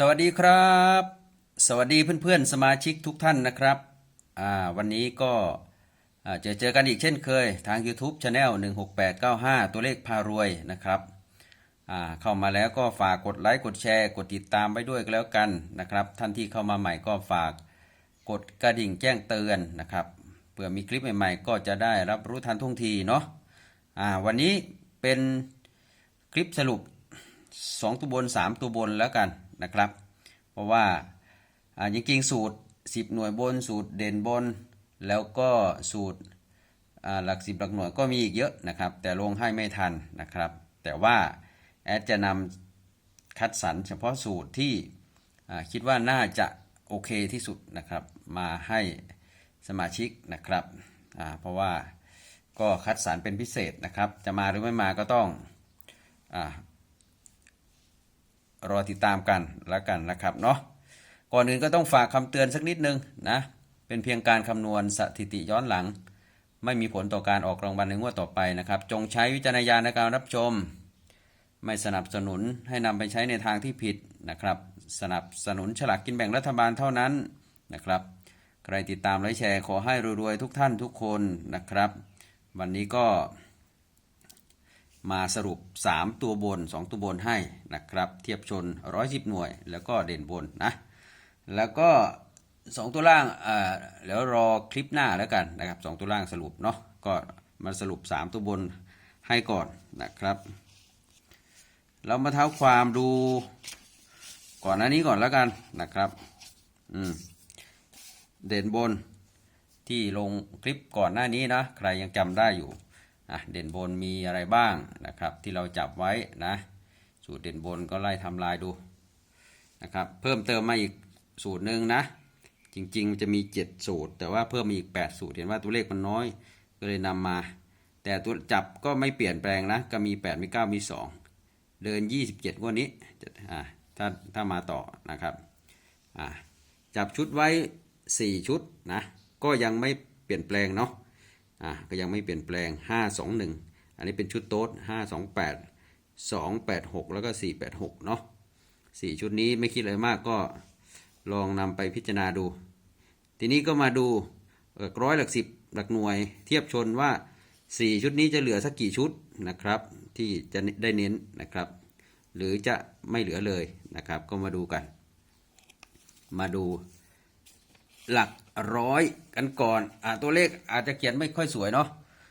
สวัสดีครับ สวัสดีเพื่อนๆสมาชิกทุกท่านนะครับอ่าวันนี้ก็เจอเจอกันอีกเช่นเคยทาง YouTube Channel 16895 ตัวเลขพารวยนะครับอ่าเข้ามาแล้วก็ฝากกดไลค์กดแชร์ กดติดตามไปด้วยก็แล้วกันนะครับ ท่านที่เข้ามาใหม่ก็ฝากกดกระดิ่งแจ้งเตือนนะครับเพื่อมีคลิปใหม่ๆ ก็จะได้รับรู้ทันท่วงทีเนาะอ่าวันนี้เป็นคลิปสรุปสองตัวบนสามตัวบนแล้วกัน นะครับ เพราะว่าอ่าจริงๆสูตร 10 หน่วยบนสูตรเด่นบน แล้วก็สูตรหลักสิบหลักหน่วยก็มีอีกเยอะนะครับ แต่ลงให้ไม่ทันนะครับ แต่ว่าแอดจะนำคัดสรรเฉพาะสูตรที่คิดว่าน่าจะโอเคที่สุดนะครับ มาให้สมาชิกนะครับเพราะว่าก็คัดสรรเป็นพิเศษนะครับ จะมาหรือไม่มาก็ต้องอ รอติดตามกันแล้วกันนะครับเนาะก่อนอื่นก็ต้องฝากคำเตือนสักนิดนึงนะเป็นเพียงการคำนวณสถิติย้อนหลัง ไม่มีผลต่อการออกรางวัลในงวดต่อไปนะครับ จงใช้วิจารณญาณในการรับชม ไม่สนับสนุนให้นำไปใช้ในทางที่ผิดนะครับ สนับสนุนฉลากกินแบ่งรัฐบาลเท่านั้นนะครับ ใครติดตามและแชร์ขอให้รวยๆทุกท่านทุกคนนะครับ วันนี้ก็ มาสรุป 3 ตัวบน 2 ตัวบนให้นะครับ เทียบชน 110 หน่วย แล้วก็เด่นบนนะ แล้วก็ 2 ตัวล่างเอ่อแล้วรอคลิปหน้าแล้วกันนะครับ 2 ตัวล่างสรุปเนาะก็มาสรุป 3 ตัวบนให้ก่อนนะครับ เรามาเท้าความดูก่อนหน้านี้ก่อนแล้วกันนะครับอืมเด่นบนที่ลงคลิปก่อนหน้านี้นะ ใครยังจำได้อยู่ อะเด่นบนมีอะไรบ้างนะครับ ที่เราจับไว้นะ สูตรเด่นบนก็ไล่ทำลายดูนะครับเพิ่มเติมมาอีกสูตรหนึ่งนะ จริงๆจะมี 7 สูตร แต่ว่าเพิ่มมาอีก 8 สูตรเห็นว่าตัวเลขมันน้อย ก็เลยนำมา แต่ตัวจับก็ไม่เปลี่ยนแปลงนะ ก็มี 8 มี 9 มี 2 เดิน 27งวดนี้อ่าถ้าถ้ามาต่อนะครับอ่าจับชุดไว้ 4 ชุดนะก็ยังไม่เปลี่ยนแปลงเนาะ อะก็ยังไม่เปลี่ยนแปลง 5 2 1 อันนี้เป็นชุดโต๊ด5 2 8 2 8 6 แล้วก็ 4 8 6 เนาะ4ชุดนี้ไม่คิดอะไรมากก็ลองนำไปพิจารณาดู ทีนี้ก็มาดูหลักร้อยหลักสิบหลักหน่วย เทียบชนว่า 4 ชุดนี้จะเหลือสักกี่ชุดนะครับ ที่จะได้เน้นนะครับ หรือจะไม่เหลือเลยนะครับ ก็มาดูกัน มาดูหลัก ร้อยกันก่อนอ่าตัวเลขอาจจะเขียนไม่ค่อยสวยเนาะ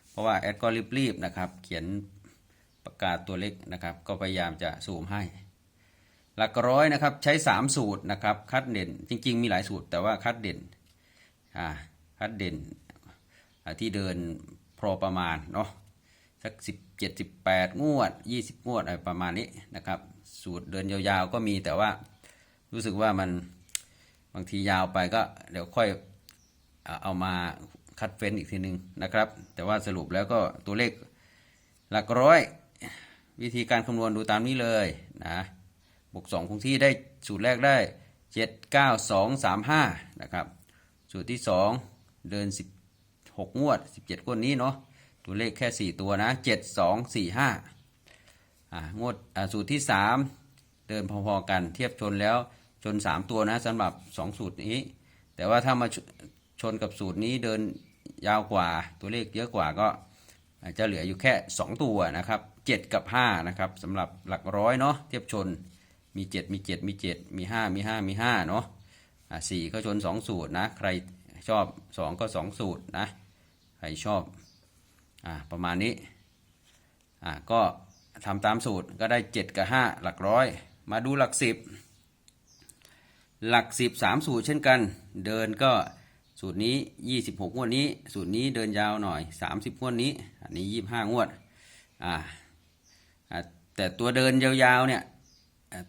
เพราะว่าแอดก็รีบๆนะครับ เขียนประกาศตัวเลขนะครับ ก็พยายามจะซูมให้ หลักร้อยนะครับใช้ 3 สูตรนะครับ คัดเด่นจริง ๆ มีหลายสูตร แต่ว่าคัดเด่นอ่าคัดเด่นที่เดินพอประมาณเนาะสักสิบเจ็ดสิบแปดงวดยี่สิบงวดอะไรประมาณนี้นะครับ สูตรเดินยาวๆก็มีแต่ว่ารู้สึกว่ามันบางทียาวไปก็เดี๋ยวค่อย เอามาคัดเฟ้นอีกทีหนึ่งนะครับ แต่ว่าสรุปแล้วก็ตัวเลขหลักร้อย วิธีการคำนวณดูตามนี้เลยนะบวกสองคงที่ได้สูตรแรกได้เจ็ดเก้าสองสามห้านะครับสูตรที่สองเดินสิบหกงวดสิบเจ็ดงวดนี้เนาะตัวเลขแค่สี่ตัวนะเจ็ดสองสี่ห้างวดสูตรที่สามเดินพอๆกันเทียบชนแล้วชน 3 ตัวนะสำหรับ 2 สูตรนี้ แต่ว่าถ้ามา นกับสูตรนี้เดินยาวกว่าตัวเลขเยอะกว่าก็อาจจะเหลืออยู่แค่ 2 ตัวนะครับ 7 กับ5นะครับสำหรับหลักร้อยเนาะเทียบชนมี 7 มี 7 มี 7 มี 5 มี 5 มี5เนาะอ่ก็ชน 2 สูตรนะ ใครชอบ 2 ก็ 2 สูตรนะ ใครชอบอ่าประมาณนี้อ่าก็ทำตามสูตรก็ได้ 7 กับ 5 หลักร้อย มาดูหลัก 10 หลัก 10 3 สูตรเช่นกัน เดินก็ สูตรนี้ 26 งวดนี้ สูตรนี้เดินยาวหน่อย 30 งวดนี้ อันนี้ 25 งวดอ่าอ่า แต่ตัวเดินยาวๆเนี่ย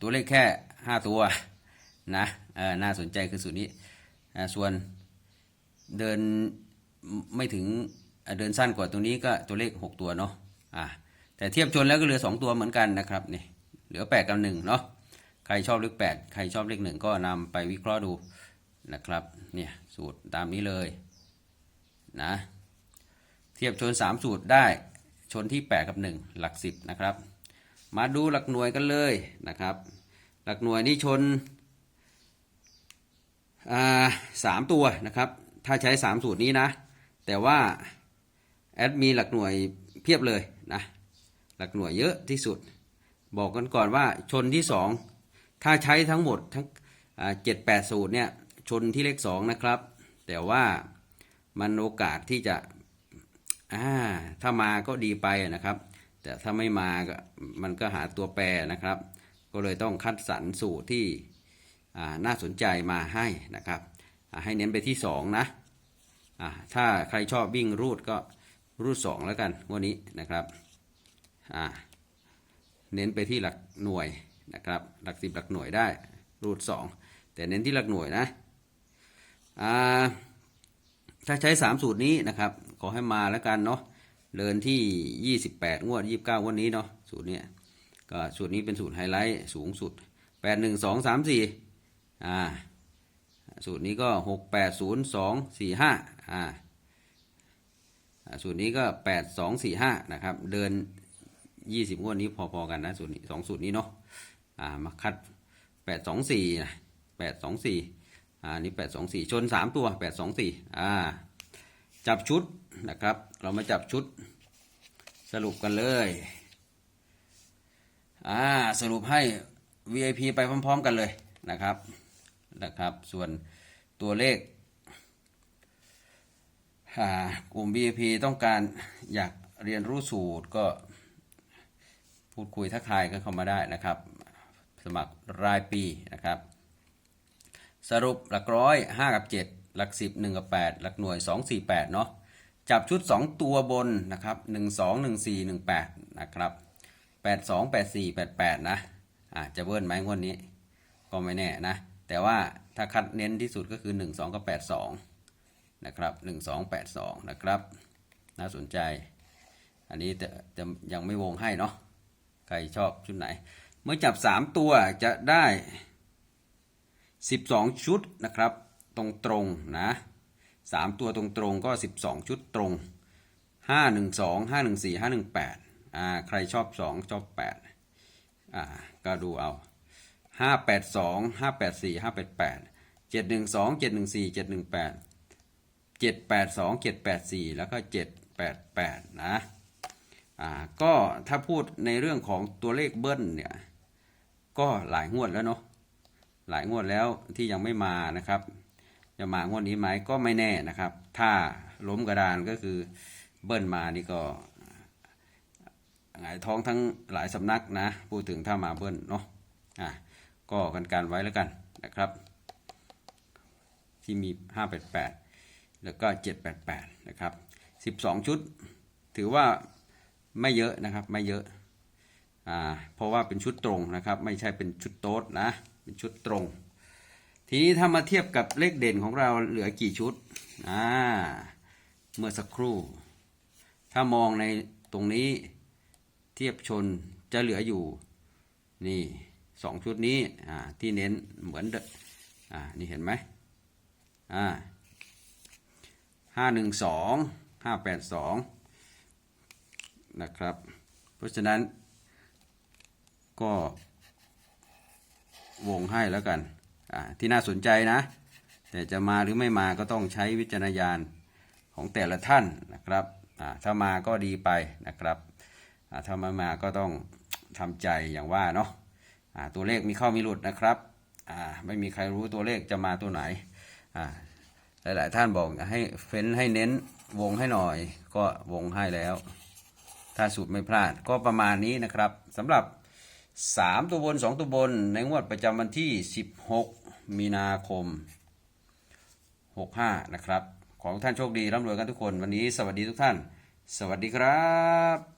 ตัวเลขแค่ 5 ตัวนะน่าสนใจคือสูตรนี้ ส่วนเดินไม่ถึงเดินสั้นกว่าตัวนี้ก็ตัวเลข 6 ตัวเนาะ อ่า แต่เทียบชนแล้วก็เหลือ 2 ตัวเหมือนกันนะครับนี่ เหลือ 8 กับ 1 เนาะ ใครชอบเลข 8 ใครชอบเลข 1 ก็นำไปวิเคราะห์ดู นะครับเนี่ยสูตรตามนี้เลยนะเทียบชน 3 สูตรได้ชนที่ 8 กับ 1 หลัก 10 นะครับ มาดูหลักหน่วยกันเลยนะครับ หลักหน่วยนี่ชนอ่าสามตัวนะครับ ถ้าใช้สามสูตรนี้นะ แต่ว่าแอดมีหลักหน่วยเพียบเลยนะหลักหน่วยเยอะที่สุด บอกกันก่อนว่าชนที่สองถ้าใช้ทั้งหมดทั้งเจ็ดแปดสูตรเนี่ย ชนที่เลขสองนะครับ แต่ว่ามันโอกาสที่จะอ่าถ้ามาก็ดีไปนะครับ แต่ถ้าไม่มาก็มันก็หาตัวแปรนะครับ ก็เลยต้องคัดสรรสูตรที่น่าสนใจมาให้นะครับ ให้เน้นไปที่สองนะถ้าใครชอบวิ่งรูดก็รูดสองแล้วกันวันนี้นะครับเน้นไปที่หลักหน่วยนะครับ หลักสิบหลักหน่วยได้รูดสองแต่เน้นที่หลักหน่วยนะ ถ้าใช้สามสูตรนี้นะครับ ขอให้มาแล้วกันเนาะเดินที่ยี่สิบแปดงวดยี่สิบเก้างวดนี้เนาะสูตรเนี้ยก็สูตรนี้เป็นสูตรไฮไลท์สูงสุดแปดหนึ่งสองสามสี่อ่าสูตรนี้ก็หกแปดศูนย์สองสี่ห้าอ่าสูตรนี้ก็แปดสองสี่ห้านะครับเดินยี่สิบงวดนี้พอๆกันนะสูตรนี้สองสูตรนี้เนาะอ่ามาคัดแปดสองสี่นะแปดส องสี่านี่แปดสองสี่ชนสามตัวแปดสองสี่อ่าจับชุดนะครับ เรามาจับชุด สรุปกันเลยอ่าสรุปให้ VIP ไปพร้อม ๆ กันเลยนะครับนะครับ ส่วนตัวเลขอ่ากลุ่ม VIP ต้องการอยากเรียนรู้สูตรก็พูดคุยทักทายกันเข้ามาได้นะครับ สมัครรายปีนะครับ สรุปหลักร้อย5กับ 7 หลัก 10 1 กับ 8 หลักหน่วย 2 4 8 เนาะจับชุด 2 ตัวบนนะครับ1 2 1 4 1 8 นะครับ 8 2 8 4 8 8 นะอ่าจะเบิ้ลไหมงวดนี้ ก็ไม่แน่นะ แต่ว่าถ้าคัดเน้นที่สุดก็คือ 1 2 กับ 8 2 นะครับ 1 2 8 2 นะครับ น่าสนใจ อันนี้จะจะยังไม่วงให้เนาะใครชอบชุดไหน เมื่อจับ 3 ตัวจะได้ 12 ชุดนะครับ ตรงตรงนะ3ตัวตรงตรงก็ 12 ชุดตรง 5 1 2 5 1 4 5 1 8อ่าใครชอบ 2 ชอบ8อ่าก็ดูเอา 5 8 2 5 8 4 5 8 8 7 1 2 7 1 4 7 1 8 7 8 2 7 8 4 แล้วก็ 7 8 8 นะอ่าก็ถ้าพูดในเรื่องของตัวเลขเบิ้ลเนี่ย ก็หลายงวดแล้วเนาะ หลายงวดแล้วที่ยังไม่มานะครับ จะมางวดนี้ไหมก็ไม่แน่นะครับ ถ้าล้มกระดานก็คือเบิ้ลมานี่ก็หงายท้องทั้งหลายสำนักนะพูดถึงถ้ามาเบิ้ลเนาะอะก็กันการไว้แล้วกันนะครับ ที่มี 588 แล้วก็ 788 นะครับ 12 ชุด ถือว่าไม่เยอะนะครับไม่เยอะอ่าเพราะว่าเป็นชุดตรงนะครับ ไม่ใช่เป็นชุดโต๊ดนะ เป็นชุดตรง ทีนี้ถ้ามาเทียบกับเลขเด่นของเราเหลือกี่ชุดอ่าเมื่อสักครู่ ถ้ามองในตรงนี้เทียบชนจะเหลืออยู่นี่สองชุดนี้อ่าที่เน้นเหมือนเดิมอ่านี่เห็นไหมอ่าห้าหนึ่งสองห้าแปดสองนะครับ เพราะฉะนั้นก็ วงให้แล้วกันที่น่าสนใจนะ แต่จะมาหรือไม่มาก็ต้องใช้วิจารณญาณของแต่ละท่านนะครับถ้ามาก็ดีไปนะครับถ้าไม่มาก็ต้องทำใจอย่างว่าเนาะตัวเลขมีเข้ามีหลุดนะครับไม่มีใครรู้ตัวเลขจะมาตัวไหนหลาย ๆ ท่านบอกให้เฟ้นให้เน้นวงให้หน่อยก็วงให้แล้ว ถ้าสูตรไม่พลาดก็ประมาณนี้นะครับสำหรับ 3 ตัวบน 2 ตัวบน ในงวดประจำวันที่ 16 มีนาคม 65 นะครับ ขอทุกท่านโชคดีร่ำรวยกันทุกคน วันนี้สวัสดีทุกท่าน สวัสดีครับ